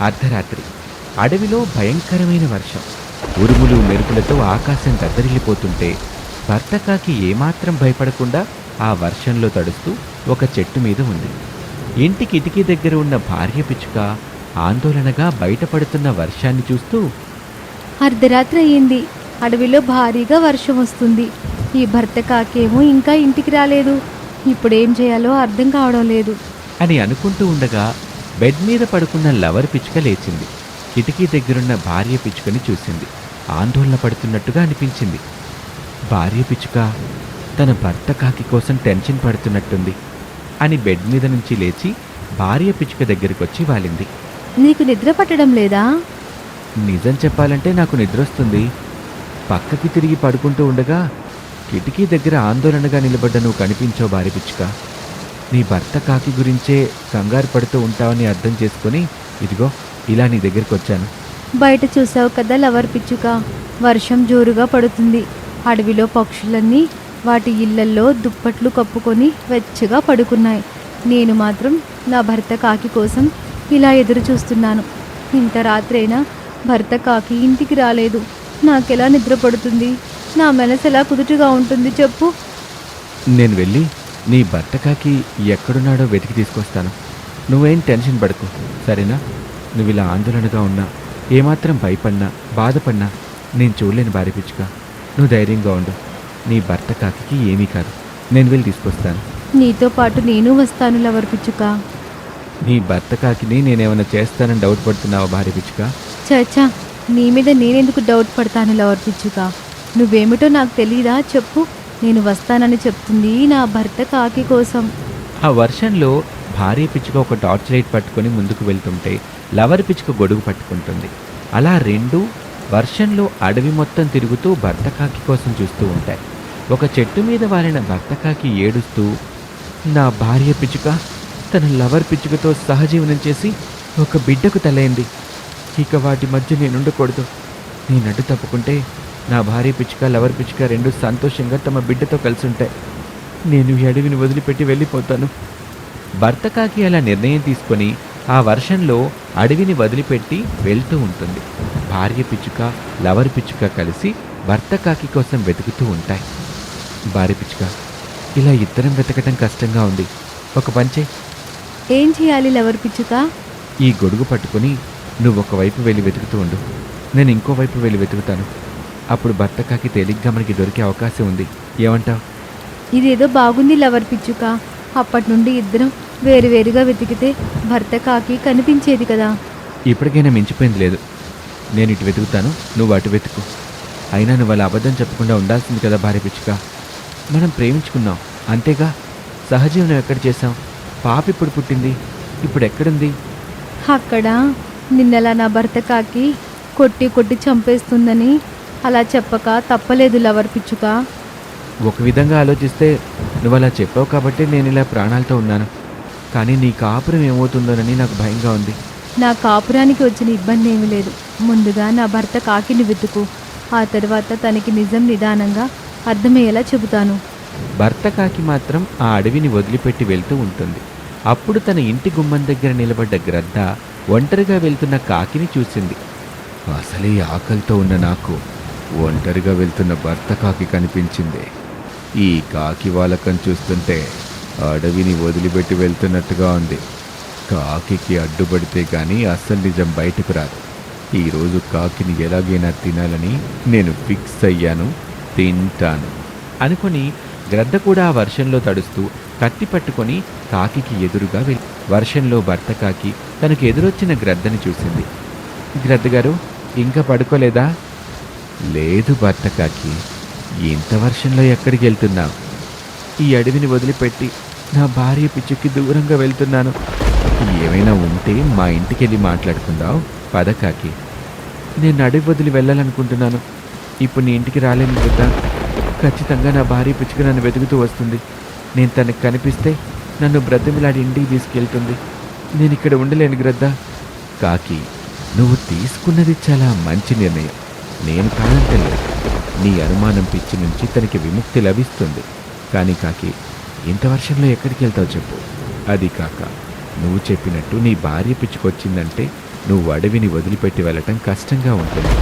అర్ధరాత్రి. అడవిలో భయంకరమైన వర్షం. ఉరుములు మెరుపులతో ఆకాశం దద్దరిల్లిపోతుంటే భర్త కాకి ఏమాత్రం భయపడకుండా ఆ వర్షంలో తడుస్తూ ఒక చెట్టు మీద ఉంది. ఇంటి కిటికీ దగ్గర ఉన్న భార్య పిచ్చుక ఆందోళనగా బయటపడుతున్న వర్షాన్ని చూస్తూ అర్ధరాత్రి అయ్యింది. అడవిలో భారీగా వర్షం వస్తుంది. ఈ భర్త కాకేమో ఇంకా ఇంటికి రాలేదు. ఇప్పుడేం చేయాలో అర్థం కావడం లేదు. అని అనుకుంటూ ఉండగా బెడ్ మీద పడుకున్న లవర్ పిచ్చుక లేచింది. కిటికీ దగ్గరున్న భార్య పిచ్చుకని చూసింది. ఆందోళన పడుతున్నట్టుగా అనిపించింది. భార్య పిచ్చుక తన భర్త కాకి కోసం టెన్షన్ పడుతున్నట్టుంది అని బెడ్ మీద నుంచి లేచి భార్య పిచ్చుక దగ్గరికి వచ్చి వాలింది. నీకు నిద్ర పట్టడం లేదా? నిజం చెప్పాలంటే నాకు నిద్రొస్తుంది. పక్కకి తిరిగి పడుకుంటూ ఉండగా కిటికీ దగ్గర ఆందోళనగా నిలబడ్డ నువ్వు కనిపించావు భార్య పిచ్చుక. నీ భర్త కాకి గురించే కంగారు పడుతూ ఉంటావని అర్థం చేసుకొని ఇదిగో ఇలా నీ దగ్గరికి వచ్చాను బయట చూసావు కదా లవర్ పిచ్చుక. వర్షం జోరుగా పడుతుంది. అడవిలో పక్షులన్నీ వాటి ఇళ్ళల్లో దుప్పట్లు కప్పుకొని వెచ్చగా పడుకున్నాయి. నేను మాత్రం నా భర్త కాకి కోసం ఇలా ఎదురు చూస్తున్నాను. ఇంత రాత్రైనా భర్త కాకి ఇంటికి రాలేదు. నాకెలా నిద్ర పడుతుంది నా మనసు ఎలా కుదుటగా ఉంటుంది చెప్పు. నేను వెళ్ళి నీ భర్త కాకి ఎక్కడున్నాడో వెతికి తీసుకొస్తాను. నువ్వేం టెన్షన్ పడకు సరేనా? నువ్వు ఇలా ఆందోళనగా ఉన్నా ఏమాత్రం భయపడినా బాధపడినా నేను చూడలేని భార్య పిచ్చుక. నువ్వు ధైర్యంగా ఉండు. నీ భర్త కాకి ఏమీ కాదు. నేను వెళ్ళి తీసుకొస్తాను. నీతో పాటు నేను వస్తాను లవర్ పిచ్చుక. నీ భర్త కాకిని నేనేమైనా చేస్తానని డౌట్ పడుతున్నావా భార్య పిచ్చుక? చచ్చా నీ మీద నేనెందుకు డౌట్ పడతాను లవర్ పిచ్చుక? నువ్వేమిటో నాకు తెలీదా? చెప్పు. నేను వస్తానని చెప్తుంది నా భర్త కాకి కోసం. ఆ వర్షంలో భార్య పిచ్చుక ఒక టార్చ్ లైట్ పట్టుకొని ముందుకు వెళ్తుంటే లవర్ పిచ్చుక గొడుగు పట్టుకుంటుంది. అలా రెండు వర్షంలో అడవి మొత్తం తిరుగుతూ భర్త కాకి కోసం చూస్తూ ఉంటాయి. ఒక చెట్టు మీద వాలిన భర్త కాకి ఏడుస్తూ నా భార్య పిచ్చుక తన లవర్ పిచ్చుకతో సహజీవనం చేసి ఒక బిడ్డకు తలైంది. ఇక వాటి మధ్య నేను ఉండకూడదు నేను తప్పుకుంటే నా భార్య పిచ్చుక లవర్ పిచ్చుక రెండు సంతోషంగా తమ బిడ్డతో కలిసి ఉంటాయి నేను ఈ అడవిని వదిలిపెట్టి వెళ్ళిపోతాను. భర్త కాకి అలా నిర్ణయం తీసుకొని ఆ వర్షంలో అడవిని వదిలిపెట్టి వెళ్తూ ఉంటుంది. భార్య పిచ్చుక లవర్ పిచ్చుక కలిసి భర్త కాకి కోసం వెతుకుతూ ఉంటాయి. భార్య పిచ్చుక ఇలా ఇద్దరం వెతకటం కష్టంగా ఉంది. ఒక పంచే ఏం చేయాలి లవర్ పిచ్చుక? ఈ గొడుగు పట్టుకొని నువ్వు ఒకవైపు వెళ్ళి వెతుకుతూ ఉండు. నేను ఇంకో వైపు వెళ్ళి వెతుకుతాను. అప్పుడు భర్త కాకి తేలిగ్గా మనకి దొరికే అవకాశం ఉంది. ఏమంటావు? ఇదేదో బాగుంది లవర్ పిచ్చుక. అప్పటి నుండి ఇద్దరం వేరువేరుగా వెతికితే భర్త కాకి కనిపించేది కదా. ఇప్పటికైనా మించిపోయింది లేదు. నేను ఇటు వెతుకుతాను నువ్వు అటు వెతుకు. అయినా నువ్వు అలా అబద్ధం చెప్పకుండా ఉండాల్సింది కదా భార్య పిచ్చుక. మనం ప్రేమించుకున్నాం అంతేగా? సహజీవనం ఎక్కడ చేసాం పాప ఇప్పుడు పుట్టింది ఇప్పుడు ఎక్కడుంది? అక్కడ నిన్నలా నా భర్త కాకి కొట్టి కొట్టి చంపేస్తుందని అలా చెప్పక తప్పలేదు లవర్ పిచ్చుక. ఒక విధంగా ఆలోచిస్తే నువ్వు అలా చెప్పావు కాబట్టి నేను ఇలా ప్రాణాలతో ఉన్నాను. కానీ నీ కాపురం ఏమవుతుందోనని నాకు భయంగా ఉంది. నా కాపురానికి వచ్చిన ఇబ్బంది ఏమీ లేదు. ముందుగా నా భర్త కాకిని వెతుకు. ఆ తర్వాత తనకి నిజం నిదానంగా అర్థమయ్యేలా చెబుతాను. భర్త కాకి మాత్రం ఆ అడవిని వదిలిపెట్టి వెళ్తూ ఉంటుంది. అప్పుడు తన ఇంటి గుమ్మం దగ్గర నిలబడ్డ గ్రద్ద ఒంటరిగా వెళ్తున్న కాకిని చూసింది. అసలే ఆకలితో ఉన్న నాకు ఒంటరిగా వెళ్తున్న భర్త కాకి కనిపించింది. ఈ కాకి వాలకం చూస్తుంటే అడవిని వదిలిపెట్టి వెళ్తున్నట్టుగా ఉంది. కాకికి అడ్డుపడితే కానీ అస్సలు నిజం బయటకు రాదు. ఈరోజు కాకిని ఎలాగైనా తినాలని నేను ఫిక్స్ అయ్యాను తింటాను అనుకొని గ్రద్ద కూడా ఆ వర్షంలో తడుస్తూ కత్తి పట్టుకొని కాకికి ఎదురుగా వెళ్ళి వర్షంలో భర్త కాకి తనకు ఎదురొచ్చిన గ్రద్దని చూసింది. గ్రద్ద గారు ఇంకా పడుకోలేదా? లేదు భర్త కాకి ఇంత వర్షంలో ఎక్కడికి వెళ్తున్నావు? ఈ అడవిని వదిలిపెట్టి నా భార్య పిచ్చుకి దూరంగా వెళ్తున్నాను. ఏమైనా ఉంటే మా ఇంటికి వెళ్ళి మాట్లాడుకుందాం పదకాకి నేను అడవి వదిలి వెళ్ళాలనుకుంటున్నాను. ఇప్పుడు నీ ఇంటికి రాలేను కదా ఖచ్చితంగా నా భార్య పిచ్చుక నన్ను వెతుకుతూ వస్తుంది. నేను తనకు కనిపిస్తే నన్ను బ్రతిమిలాడి ఇంటికి తీసుకెళ్తుంది. నేను ఇక్కడ ఉండలేను గ్రద్ద. కాకి నువ్వు తీసుకున్నది చాలా మంచి నిర్ణయం. నేను కాదంటలేదు నీ అనుమానం పిచ్చి నుంచి తనకి విముక్తి లభిస్తుంది. కానీ కాకి ఇంత వర్షంలో ఎక్కడికి వెళ్తావు చెప్పు. అది కాక నువ్వు చెప్పినట్టు నీ భార్య పిచ్చుకొచ్చిందంటే నువ్వు అడవిని వదిలిపెట్టి వెళ్ళటం కష్టంగా ఉంటుంది.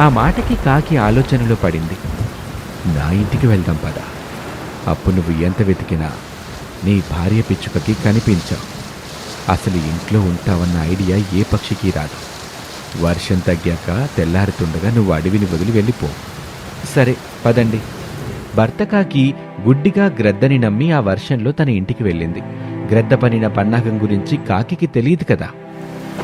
ఆ మాటకి కాకి ఆలోచనలో పడింది. నా ఇంటికి వెళ్దాం పద. అప్పుడు నువ్వు ఎంత వెతికినా నీ భార్య పిచ్చుకకి కనిపించావు. అసలు ఇంట్లో ఉంటావన్న ఐడియా ఏ పక్షికి రాదు. వర్షం తగ్గాక తెల్లారుతుండగా నువ్వు అడవిని వదిలి వెళ్ళిపో. సరే పదండి. భర్తకాకి గుడ్డిగా గ్రద్దని నమ్మి ఆ వర్షంలో తన ఇంటికి వెళ్ళింది. గ్రద్ద పనిన పన్నాగం గురించి కాకికి తెలియదు కదా.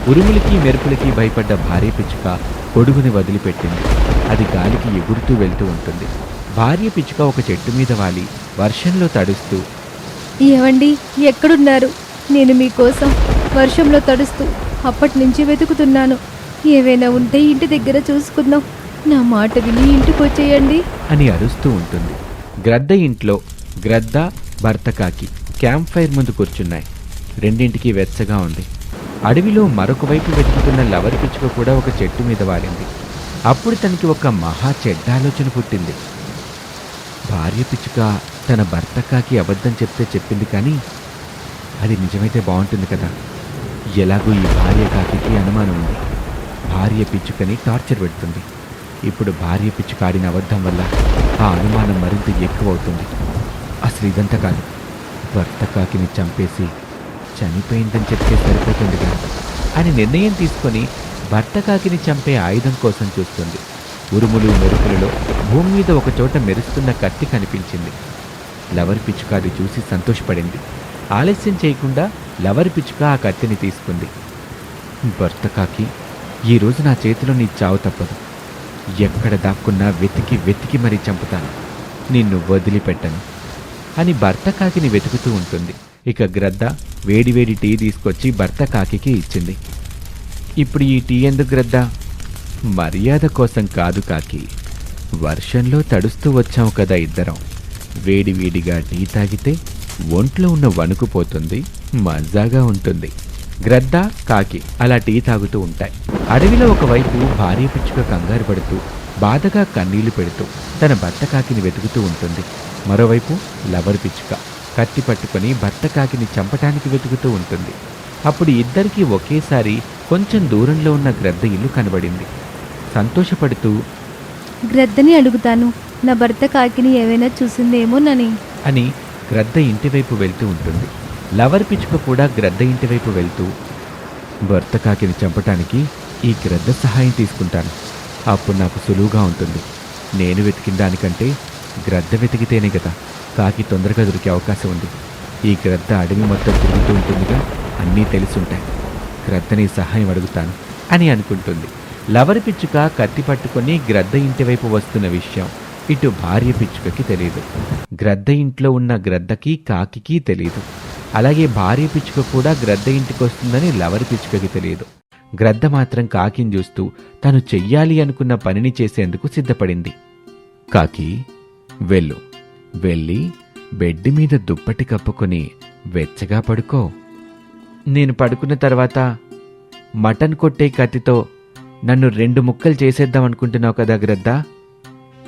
ఉరుములకి మెరుపులకి భయపడ్డ భార్య పిచ్చుక కొడుగుని వదిలిపెట్టింది. అది గాలికి ఎగురుతూ వెళ్తూ ఉంటుంది. భార్య పిచ్చుక ఒక చెట్టు మీద వాలి వర్షంలో తడుస్తూ ఏవండి ఎక్కడున్నారు? నేను మీకోసం వర్షంలో తడుస్తూ అప్పటి నుంచి వెతుకుతున్నాను. ఏవైనా ఉంటే ఇంటి దగ్గర చూసుకుందాం. నా మాట విని ఇంటికి వచ్చేయండి. అని అరుస్తూ ఉంటుంది. గ్రద్ద ఇంట్లో గ్రద్ద భర్త కాకి క్యాంప్ ఫైర్ ముందు కూర్చున్నాయి. రెండింటికి వెచ్చగా ఉంది. అడవిలో మరొక వైపు వెతుకుతున్న లవర్ పిచ్చుక కూడా ఒక చెట్టు మీద వాలింది అప్పుడు తనకి ఒక మహా చెడ్డ ఆలోచన పుట్టింది. భార్య పిచ్చుక తన భర్త కాకి అబద్ధం చెప్తే చెప్పింది కానీ అది నిజమైతే బాగుంటుంది కదా. ఎలాగో ఈ భార్య కాకి అనుమానం ఉంది. భార్య పిచ్చుకని టార్చర్ పెడుతుంది. ఇప్పుడు భార్య పిచ్చుక ఆడిన అబద్ధం వల్ల ఆ అనుమానం మరింత ఎక్కువ అవుతుంది అసలు ఇదంతా కాదు. భర్త కాకిని చంపేసి చనిపోయిందని చెప్తే సరిపోతుంది కదా అని నిర్ణయం తీసుకొని భర్త కాకిని చంపే ఆయుధం కోసం చూస్తుంది. ఉరుములు మెరుపులలో భూమి మీద ఒకచోట మెరుస్తున్న కత్తి కనిపించింది. లవర్ పిచ్చుక అది చూసి సంతోషపడింది. ఆలస్యం చేయకుండా లవర్ పిచ్చుక ఆ కత్తిని తీసుకుంది. భర్త కాకి ఈరోజు నా చేతిలో నీ చావు తప్పదు. ఎక్కడ దాక్కున్నా వెతికి వెతికి మరీ చంపుతాను. నిన్ను వదిలిపెట్టను. అని భర్త కాకిని వెతుకుతూ ఉంటుంది. ఇక గ్రద్ద వేడివేడి టీ తీసుకొచ్చి భర్త కాకికి ఇచ్చింది. ఇప్పుడు ఈ టీ ఎందుకు గ్రద్ద? మర్యాద కోసం కాదు కాకి. వర్షంలో తడుస్తూ వచ్చాం కదా ఇద్దరం. వేడివేడిగా టీ తాగితే ఒంట్లో ఉన్న వణుకు పోతుంది మజాగా ఉంటుంది. గ్రద్ద కాకి అలా టీ తాగుతూ ఉంటాయి. అడవిలో ఒకవైపు భార్య పిచ్చుక కంగారు పడుతూ బాధగా కన్నీళ్ళు పెడుతూ తన భర్త కాకిని వెతుకుతూ ఉంటుంది. మరోవైపు లవర్ పిచ్చుక కత్తి పట్టుకొని భర్త కాకిని చంపటానికి వెతుకుతూ ఉంటుంది. అప్పుడు ఇద్దరికీ ఒకేసారి కొంచెం దూరంలో ఉన్న గ్రద్ద ఇల్లు కనబడింది. సంతోషపడుతూ గ్రద్దని అడుగుతాను. నా భర్త కాకిని ఏవైనా చూసిందేమోనని. అని గ్రద్ద ఇంటివైపు వెళ్తూ ఉంటుంది. లవర్ పిచ్చుక కూడా గ్రద్ద ఇంటివైపు వెళ్తూ భర్త కాకిని చంపటానికి ఈ గ్రద్ద సహాయం తీసుకుంటాను. అప్పుడు నాకు సులువుగా ఉంటుంది. నేను వెతికిన దానికంటే గ్రద్ద వెతికితేనే కదా కాకి తొందరగా దొరికే అవకాశం ఉంది. ఈ గ్రద్ద అడవి మొత్తం తిరుగుతూ ఉంటుందిగా అన్నీ తెలుసుంటాయి. గ్రద్దని సహాయం అడుగుతాను అని అనుకుంటుంది. లవర్ పిచ్చుక కత్తి పట్టుకొని గ్రద్ద ఇంటి వైపు వస్తున్న విషయం ఇటు భార్య పిచ్చుకకి తెలియదు గ్రద్ద ఇంట్లో ఉన్న గ్రద్దకి కాకి తెలియదు అలాగే భార్య పిచ్చుక కూడా గ్రద్ద ఇంటికి వస్తుందని లవర్ పిచ్చుకకి తెలియదు. గ్రద్ద మాత్రం కాకిని చూస్తూ తను చెయ్యాలి అనుకున్న పనిని చేసేందుకు సిద్ధపడింది. కాకి వెళ్ళు. వెళ్ళి బెడ్ మీద దుప్పటి కప్పుకొని వెచ్చగా పడుకో. నేను పడుకున్న తర్వాత మటన్ కొట్టే కత్తితో నన్ను రెండు ముక్కలు చేసేద్దాం అనుకుంటున్నావు కదా గ్రద్ద?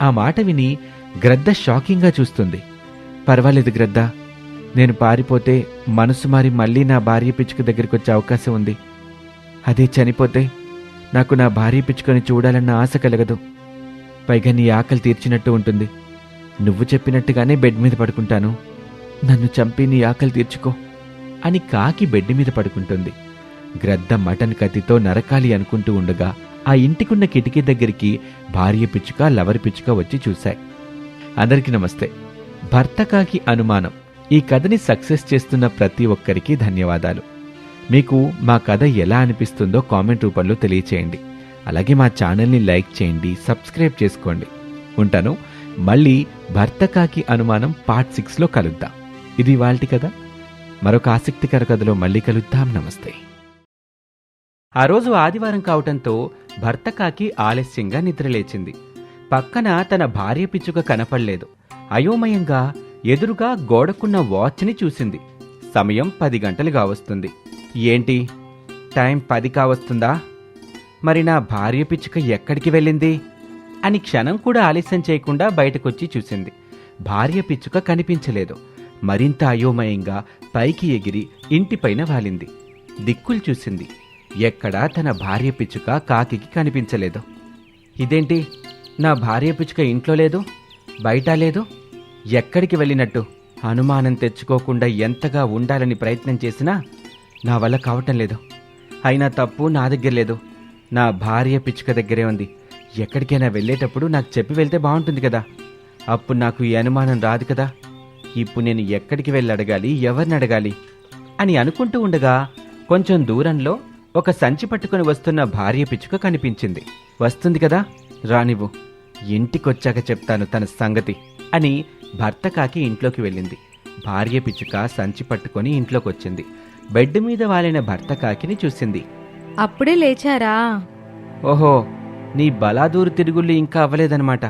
ఆ మాట విని గ్రద్ద షాకింగ్గా చూస్తుంది. పర్వాలేదు గ్రద్ద. నేను పారిపోతే మనసు మారి మళ్ళీ నా భార్య పిచ్చుక దగ్గరికి వచ్చే అవకాశం ఉంది. అదే చనిపోతే నాకు నా భార్య పిచ్చుకొని చూడాలన్న ఆశ కలగదు. పైగా నీ ఆకలి తీర్చినట్టు ఉంటుంది. నువ్వు చెప్పినట్టుగానే బెడ్ మీద పడుకుంటాను. నన్ను చంపి నీ ఆకలి తీర్చుకో అని కాకి బెడ్ మీద పడుకుంటుంది. గ్రద్ద మటన్ కత్తితో నరకాలి అనుకుంటూ ఉండగా ఆ ఇంటికున్న కిటికీ దగ్గరికి భార్య పిచ్చుక లవర్ పిచ్చుక వచ్చి చూశాయి. అందరికీ నమస్తే. భర్త కాకి అనుమానం. ఈ కథని సక్సెస్ చేస్తున్న ప్రతి ఒక్కరికి ధన్యవాదాలు. మీకు మా కథ ఎలా అనిపిస్తుందో కామెంట్ రూపంలో తెలియచేయండి. అలాగే మా ఛానల్ని లైక్ చేయండి సబ్స్క్రైబ్ చేసుకోండి. ఉంటాను. మళ్ళీ భర్త కాకి అనుమానం పార్ట్ సిక్స్లో కలుద్దాం. ఇది వాల్టి కథ. మరొక ఆసక్తికర కథలో మళ్ళీ కలుద్దాం. నమస్తే. ఆ రోజు ఆదివారం కావటంతో భర్త కాకి ఆలస్యంగా నిద్రలేచింది. పక్కన తన భార్య పిచ్చుక కనపడలేదు. అయోమయంగా ఎదురుగా గోడకున్న వాచ్ని చూసింది. సమయం పది గంటలుగా వస్తుంది ఏంటి? టైం పది కావస్తుందా? మరి నా భార్య పిచ్చుక ఎక్కడికి వెళ్ళింది? అని క్షణం కూడా ఆలస్యం చేయకుండా బయటకొచ్చి చూసింది. భార్య పిచ్చుక కనిపించలేదు. మరింత అయోమయంగా పైకి ఎగిరి ఇంటిపైన వాలింది. దిక్కులు చూసింది. ఎక్కడా తన భార్య పిచ్చుక కాకికి కనిపించలేదు. ఇదేంటి? నా భార్య పిచ్చుక ఇంట్లో లేదు? బయట లేదు? ఎక్కడికి వెళ్ళినట్టు? అనుమానం తెచ్చుకోకుండా ఎంతగా ఉండాలని ప్రయత్నం చేసినా నా వల్ల కావటం లేదు. అయినా తప్పు నా దగ్గర లేదు. నా భార్య పిచ్చుక దగ్గరే ఉంది. ఎక్కడికైనా వెళ్ళేటప్పుడు నాకు చెప్పి వెళ్తే బాగుంటుంది కదా. అప్పుడు నాకు ఈ అనుమానం రాదు కదా. ఇప్పుడు నేను ఎక్కడికి వెళ్ళి అడగాలి ఎవరిని అడగాలి? అని అనుకుంటూ ఉండగా కొంచెం దూరంలో ఒక సంచి పట్టుకుని వస్తున్న భార్య పిచ్చుక కనిపించింది. వస్తుంది కదా రానివ్వు ఇంటికొచ్చాక చెప్తాను తన సంగతి అని భర్త కాకి ఇంట్లోకి వెళ్ళింది. భార్య పిచ్చుక సంచి పట్టుకొని ఇంట్లోకి వచ్చింది బెడ్ మీద వాలిన భర్త కాకిని చూసింది. అప్పుడే లేచారా? ఓహో నీ బలాదూరు తిరుగుళ్ళు ఇంకా అవ్వలేదన్నమాట.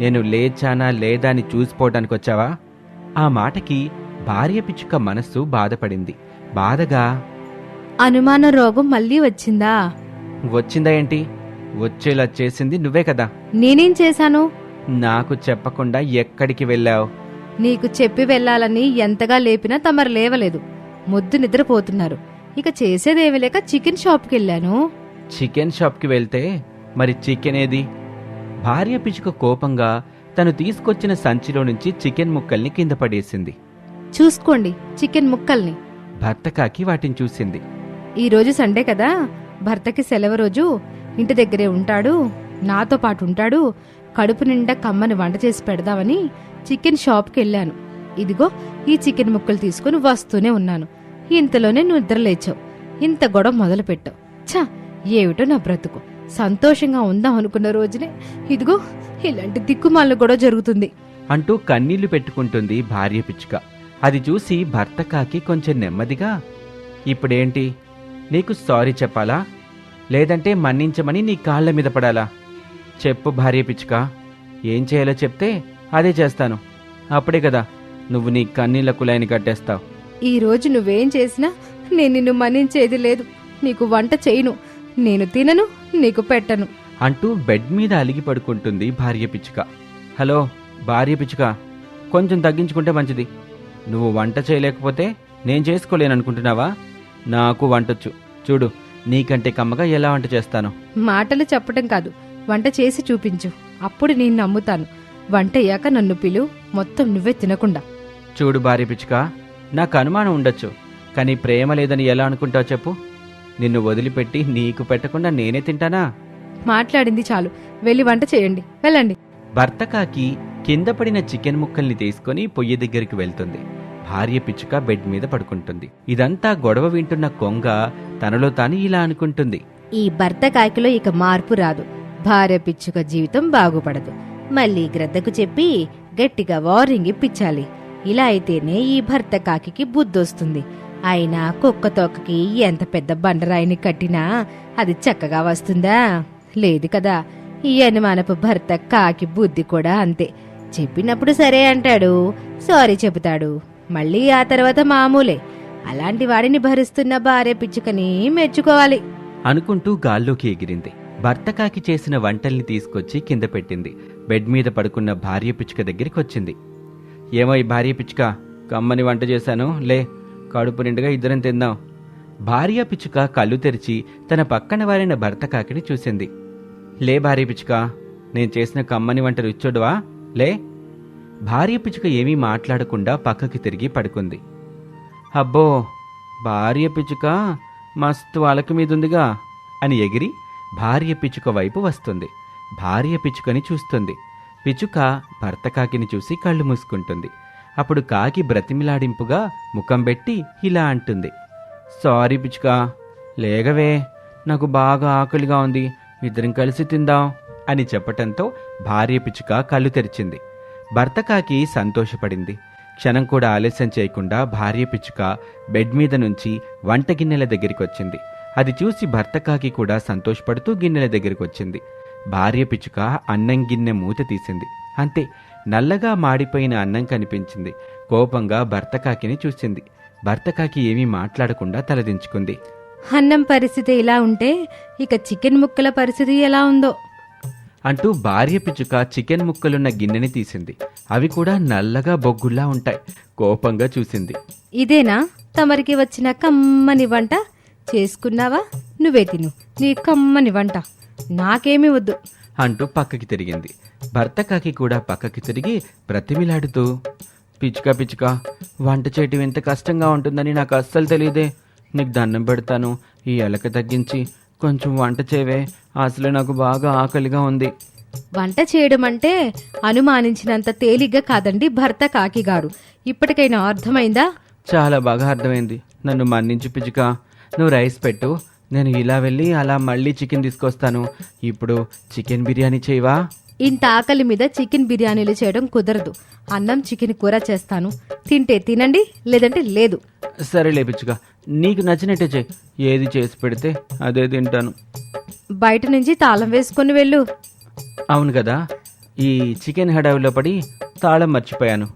నేను లేచానా లేదా అని చూసిపోవటానికి వచ్చావా ఆ మాటకి భార్య పిచ్చుక మనస్సు బాధపడింది. బాధగా అనుమాన రోగం మళ్ళీ వచ్చిందా? వచ్చిందా ఏంటి? వచ్చేలా చేసింది నువ్వే కదా. నేనేం చేశాను? నాకు చెప్పకుండా ఎక్కడికి వెళ్ళావు? నీకు చెప్పి వెళ్ళాలని ఎంతగా లేపినా తమరు లేవలేదు. ముద్దు నిద్రపోతున్నారు. ఇక చేసేదేమి లేక చికెన్ షాప్కి వెళ్ళాను చికెన్ షాప్కి వెళ్తే మరి చికెన్ ఏది భార్య పిచ్చుక కోపంగా తను తీసుకొచ్చిన సంచిలో నుంచి చికెన్ ముక్కల్ని కింద పడేసింది. చూసుకోండి చికెన్ ముక్కల్ని. భర్త కాకి వాటిని చూసింది. ఈ రోజు సండే కదా. భర్తకి సెలవు రోజు. ఇంటి దగ్గరే ఉంటాడు. నాతో పాటు ఉంటాడు. కడుపు నిండా కమ్మని వంట చేసి పెడదామని చికెన్ షాప్కి వెళ్ళాను. ఇదిగో ఈ చికెన్ ముక్కలు తీసుకుని వస్తూనే ఉన్నాను. ఇంతలోనే నువ్వు నిద్ర లేచావు. ఇంత గొడవ మొదలు పెట్టావు. ఛ! ఏమిటో నా బ్రతుకు. సంతోషంగా ఉందాం అనుకున్న రోజునే ఇదిగో ఇలాంటి దిక్కుమాల గొడవ జరుగుతుంది. అంటూ కన్నీళ్ళు పెట్టుకుంటుంది భార్య పిచ్చుక. అది చూసి భర్త కాకి కొంచెం నెమ్మదిగా ఇప్పుడేంటి? నీకు సారీ చెప్పాలా? లేదంటే మన్నించమని నీ కాళ్ళ మీద పడాలా? చెప్పు భార్య పిచ్చుక. ఏం చేయాలో చెప్తే అదే చేస్తాను. అప్పుడే కదా నువ్వు నీ కన్నీళ్ళ కులాయిని కట్టేస్తావు. ఈ రోజు నువ్వేం చేసినా నేను నిన్ను మన్నించేది లేదు. నీకు వంట చేయను. నేను తినను నీకు పెట్టను. అంటూ బెడ్ మీద అలిగి పడుకుంటుంది భార్య పిచ్చుక. హలో భార్య పిచ్చుక కొంచెం తగ్గించుకుంటే మంచిది. నువ్వు వంట చేయలేకపోతే నేను చేసుకోలేననుకుంటున్నావా? నాకు వంటొచ్చు. చూడు నీకంటే కమ్మగా ఎలా వంట చేస్తాను? మాటలు చెప్పటం కాదు. వంట చేసి చూపించు. అప్పుడు నేను నమ్ముతాను. వంట అయ్యాక నన్ను పిలు. మొత్తం నువ్వే తినకుండా. చూడు భార్య పిచ్చుక నాకు అనుమానం ఉండొచ్చు. కానీ ప్రేమ లేదని ఎలా అనుకుంటావు చెప్పు? నిన్ను వదిలిపెట్టి నీకు పెట్టకుండా నేనే తింటానా? మాట్లాడింది చాలు. వెళ్ళి వంట చేయండి. వెళ్ళండి. భర్త కాకి కింద పడిన చికెన్ ముక్కల్ని తీసుకొని పొయ్యి దగ్గరికి వెళ్తుంది. భార్య పిచ్చుక బెడ్ మీద పడుకుంటుంది. ఇదంతా గొడవ వింటున్న కొంగ తనలో తాను ఇలా అనుకుంటుంది. ఈ భర్త కాకిలో ఇక మార్పు రాదు. భార్య పిచ్చుక జీవితం బాగుపడదు. మళ్ళీ గ్రద్దకు చెప్పి గట్టిగా వార్నింగ్ ఇప్పించాలి. ఇలా అయితేనే ఈ భర్త కాకికి బుద్ధొస్తుంది. అయినా కుక్క తోకకి ఎంత పెద్ద బండరాయిని కట్టినా అది చక్కగా వస్తుందా? లేదు కదా. ఈ అనుమానపు భర్త కాకి బుద్ధి కూడా అంతే. చెప్పినప్పుడు సరే అంటాడు. సారీ చెబుతాడు. మళ్ళీ ఆ తర్వాత మామూలే. అలాంటి వాడిని భరిస్తున్న భార్య పిచ్చుకని మెచ్చుకోవాలి. అనుకుంటూ గాల్లోకి ఎగిరింది. భర్తకాకి చేసిన వంటల్ని తీసుకొచ్చి కింద పెట్టింది. బెడ్ మీద పడుకున్న భార్య పిచ్చుక దగ్గరికి వచ్చింది. ఏమో ఈ భార్య పిచ్చుక కమ్మని వంట చేశాను. లే కడుపు నిండుగా ఇద్దరం తిందాం. భార్య పిచ్చుక కళ్ళు తెరిచి తన పక్కన వారిన భర్త కాకిని చూసింది. లే భార్య పిచ్చుక నేను చేసిన కమ్మని వంట రుచోడువా లే. భార్య పిచ్చుక ఏమీ మాట్లాడకుండా పక్కకి తిరిగి పడుకుంది. అబ్బో భార్య పిచ్చుక మస్తు అలక మీదుందిగా అని ఎగిరి భార్య పిచ్చుక వైపు వస్తుంది. భార్య పిచ్చుకని చూస్తుంది. పిచ్చుక భర్త కాకిని చూసి కళ్ళు మూసుకుంటుంది. అప్పుడు కాకి బ్రతిమిలాడింపుగా ముఖం పెట్టి ఇలా అంటుంది. సారీ పిచ్చుక లేగవే. నాకు బాగా ఆకలిగా ఉంది. ఇద్దరం కలిసి తిందాం అని చెప్పటంతో భార్య పిచ్చుక కళ్ళు తెరిచింది. భర్త కాకి సంతోషపడింది. క్షణం కూడా ఆలస్యం చేయకుండా భార్య పిచ్చుక బెడ్ మీద నుంచి వంట గిన్నెల దగ్గరికి వచ్చింది. అది చూసి భర్త కాకి కూడా సంతోషపడుతూ గిన్నెల దగ్గరికి వచ్చింది. భార్య పిచ్చుక అన్నం గిన్నె మూత తీసింది. అంతే నల్లగా మాడిపోయిన అన్నం కనిపించింది. కోపంగా భర్త కాకిని చూసింది. భర్త కాకి ఏమీ మాట్లాడకుండా తలదించుకుంది అన్నం పరిస్థితి ఇలా ఉంటే ఇక చికెన్ ముక్కల పరిస్థితి ఎలా ఉందో? అంటూ భార్య పిచ్చుక చికెన్ ముక్కలున్న గిన్నెని తీసింది. అవి కూడా నల్లగా బొగ్గుల్లా ఉంటాయి. కోపంగా చూసింది. ఇదేనా? తమరికి వచ్చిన కమ్మని వంట? చేసుకున్నావా? నువ్వే తిను. నీ కమ్మని వంట. నాకేమీ వద్దు. అంటూ పక్కకి తిరిగింది. భర్త కాకి కూడా పక్కకి తిరిగి బ్రతిమిలాడుతూ పిచ్చుక పిచ్చుక వంట చేయటం ఎంత కష్టంగా ఉంటుందని నాకు అస్సలు తెలియదే. నీకు దండం పెడతాను. ఈ ఎలక తగ్గించి కొంచెం వంట చేయవే. అసలు నాకు బాగా ఆకలిగా ఉంది. వంట చేయడం అంటే అనుమానించినంత తేలిగ్గా కాదండి భర్త కాకి గారు. ఇప్పటికైనా అర్థమైందా? చాలా బాగా అర్థమైంది. నన్ను మన్నించు పిచ్చుక. నువ్వు రైస్ పెట్టు. నేను ఇలా వెళ్ళి అలా మళ్ళీ చికెన్ తీసుకొస్తాను. ఇప్పుడు చికెన్ బిర్యానీ చేయవా? ఇంత ఆకలి మీద చికెన్ బిర్యానీలు చేయడం కుదరదు. అన్నం చికెన్ కూర చేస్తాను. తింటే తినండి లేదంటే లేదు. సరేలే పిచ్చుక నీకు నచ్చినట్టే చెయ్యి ఏది చేసి పెడితే అదే తింటాను. బయట నుంచి తాళం వేసుకొని వెళ్ళు. అవును కదా. ఈ చికెన్ హడావిలో పడి తాళం మర్చిపోయాను.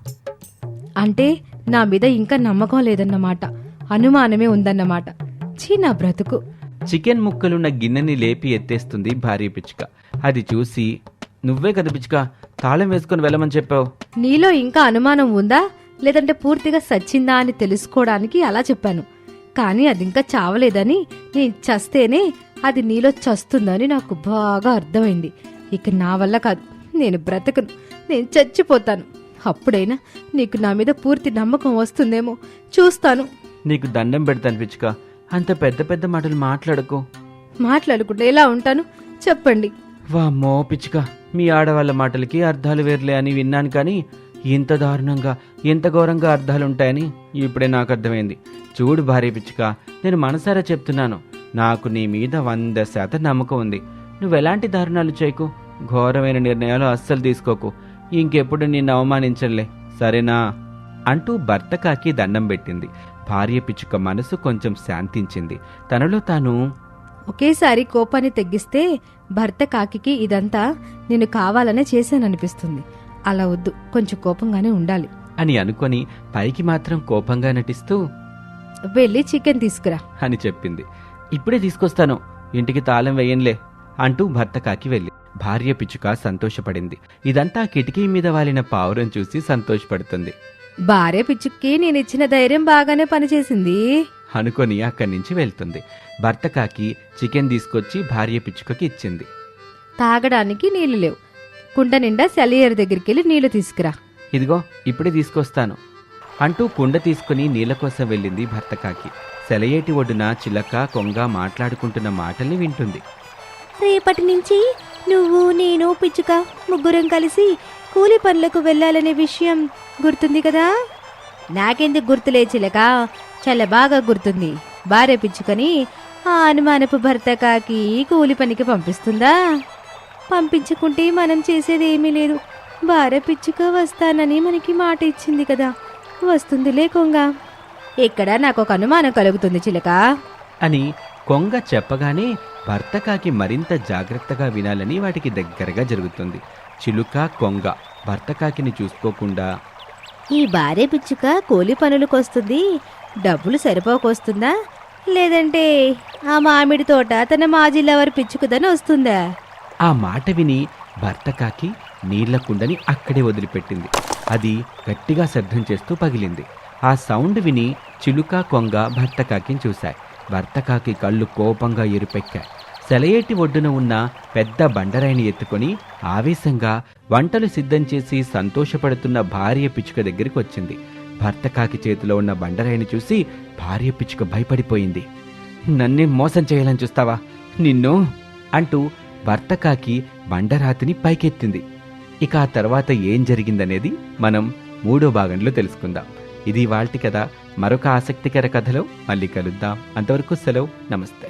అంటే నా మీద ఇంకా నమ్మకం లేదన్నమాట. అనుమానమే ఉందన్నమాట. చీ నా బ్రతుకు. చికెన్ ముక్కలున్న గిన్నెని లేపి ఎత్తేస్తుంది భార్య పిచ్చుక. అది చూసి నువ్వే కదా పిచ్చుక తాళం వేసుకొని వెళ్ళమని చెప్పావు. నీలో ఇంకా అనుమానం ఉందా? లేదంటే పూర్తిగా సచ్చిందా అని తెలుసుకోవడానికి అలా చెప్పాను. కానీ అది ఇంకా చావలేదని నేను చస్తేనే అది నీలో చస్తుందని నాకు బాగా అర్థమైంది. ఇక నా వల్ల కాదు. నేను బ్రతకను. నేను చచ్చిపోతాను. అప్పుడైనా నీకు నా మీద పూర్తి నమ్మకం వస్తుందేమో. చూస్తాను. నీకు దండం పెడతాను పిచ్చుక. అంత పెద్ద పెద్ద మాటలు మాట్లాడకు. మాట్లాడకుండా ఎలా ఉంటాను? చెప్పండి. వామ్మో పిచ్చుక. మీ ఆడవాళ్ళ మాటలకి అర్థాలు వేర్లే అని విన్నాను కానీ ఇంత దారుణంగా ఎంత ఘోరంగా అర్థాలుంటాయని ఇప్పుడే నాకు అర్థమైంది. చూడు భార్య పిచ్చుక నేను మనసారా చెప్తున్నాను. నాకు నీ మీద వంద శాతం నమ్మకం ఉంది. నువ్వు ఎలాంటి దారుణాలు చేయకు? ఘోరమైన నిర్ణయాలు అస్సలు తీసుకోకు. ఇంకెప్పుడు నిన్ను అవమానించలే సరేనా? అంటూ భర్త కాకి దండం పెట్టింది. భార్య పిచ్చుక మనసు కొంచెం శాంతించింది. తనలో తాను ఒకేసారి కోపాన్ని తగ్గిస్తే భర్త కాకికి ఇదంతా నేను కావాలనే చేశాననిపిస్తుంది. అలా వద్దు కొంచెం కోపంగానే ఉండాలి. అని అనుకొని పైకి మాత్రం కోపంగా నటిస్తూ వెళ్ళి చికెన్ తీసుకురా. అని చెప్పింది. ఇప్పుడే తీసుకొస్తాను ఇంటికి తాళం వేయంలే అంటూ భర్త కాకి వెళ్ళి. భార్య పిచ్చుక సంతోషపడింది. ఇదంతా కిటికీ మీద వాలిన పావురం చూసి సంతోషపడుతుంది. భార్య పిచ్చుక్కి నేను ఇచ్చిన ధైర్యం బాగానే పనిచేసింది. అనుకొని అక్కడి నుంచి వెళ్తుంది. భర్త కాకి చికెన్ తీసుకొచ్చి భార్య పిచ్చుకకి ఇచ్చింది. తాగడానికి నీళ్ళు లేవు. కుండ నిండా సెలయేరు దగ్గరికి వెళ్ళి నీళ్ళు తీసుకురా. ఇదిగో ఇప్పుడే తీసుకొస్తాను. అంటూ కుండ తీసుకుని నీళ్ళ కోసం వెళ్ళింది భర్త కాకి. సెలయేటి ఒడ్డున చిలక కొంగ మాట్లాడుకుంటున్న మాటల్ని వింటుంది. రేపటి నుంచి నువ్వు నేను పిచ్చుక ముగ్గురం కలిసి కూలి పనులకు వెళ్ళాలనే విషయం గుర్తుంది కదా? నాకెందుకు గుర్తులే చిలక చాలా బాగా గుర్తుంది. భార్య పిచ్చుకని ఆ అనుమానపు భర్త కాకి కూలి పనికి పంపిస్తుందా? పంపించుకుంటే మనం చేసేది ఏమీ లేదు. భార్య పిచ్చుక వస్తానని మనకి మాట ఇచ్చింది కదా. వస్తుంది కొంగ. ఇక్కడ నాకు ఒక అనుమానం కలుగుతుంది చిలక. అని కొంగ చెప్పగానే భర్త కాకి మరింత జాగ్రత్తగా వినాలని వాటికి దగ్గరగా జరుగుతుంది. చిలుక కొంగ భర్త కాకిని చూసుకోకుండా. ఈ భార్య పిచ్చుక కూలి పనులకొస్తుంది డబ్బులు సరిపోకొస్తుందా? లేదంటే ఆ మామిడి తోట తన మాజీ లవర్ పిచ్చుకుదని వస్తుందా? ఆ మాట విని భర్త కాకి నీళ్ళ కుండని అక్కడే వదిలిపెట్టింది. అది గట్టిగా శబ్దం చేస్తూ పగిలింది. ఆ సౌండ్ విని చిలుక కొంగ భర్త కాకిని చూశాయి. భర్త కాకి కళ్ళు కోపంగా ఎరుపెక్కాయి. సెలయేటి ఒడ్డున ఉన్న పెద్ద బండరాయిని ఎత్తుకొని ఆవేశంగా వంటలు సిద్ధం చేసి సంతోషపడుతున్న భార్య పిచ్చుక దగ్గరికి వచ్చింది. భర్త కాకి చేతిలో ఉన్న బండరాయిని చూసి భార్య పిచ్చుక భయపడిపోయింది. నన్నే మోసం చేయాలని చూస్తావా? నిన్ను? అంటూ భర్త కాకి బండరాతిని పైకెత్తింది. ఇక ఆ తర్వాత ఏం జరిగిందనేది మనం మూడో భాగంలో తెలుసుకుందాం. ఇది వాళ్ళ కథ. మరొక ఆసక్తికర కథలో మళ్ళీ కలుద్దాం. అంతవరకు సెలవు. నమస్తే.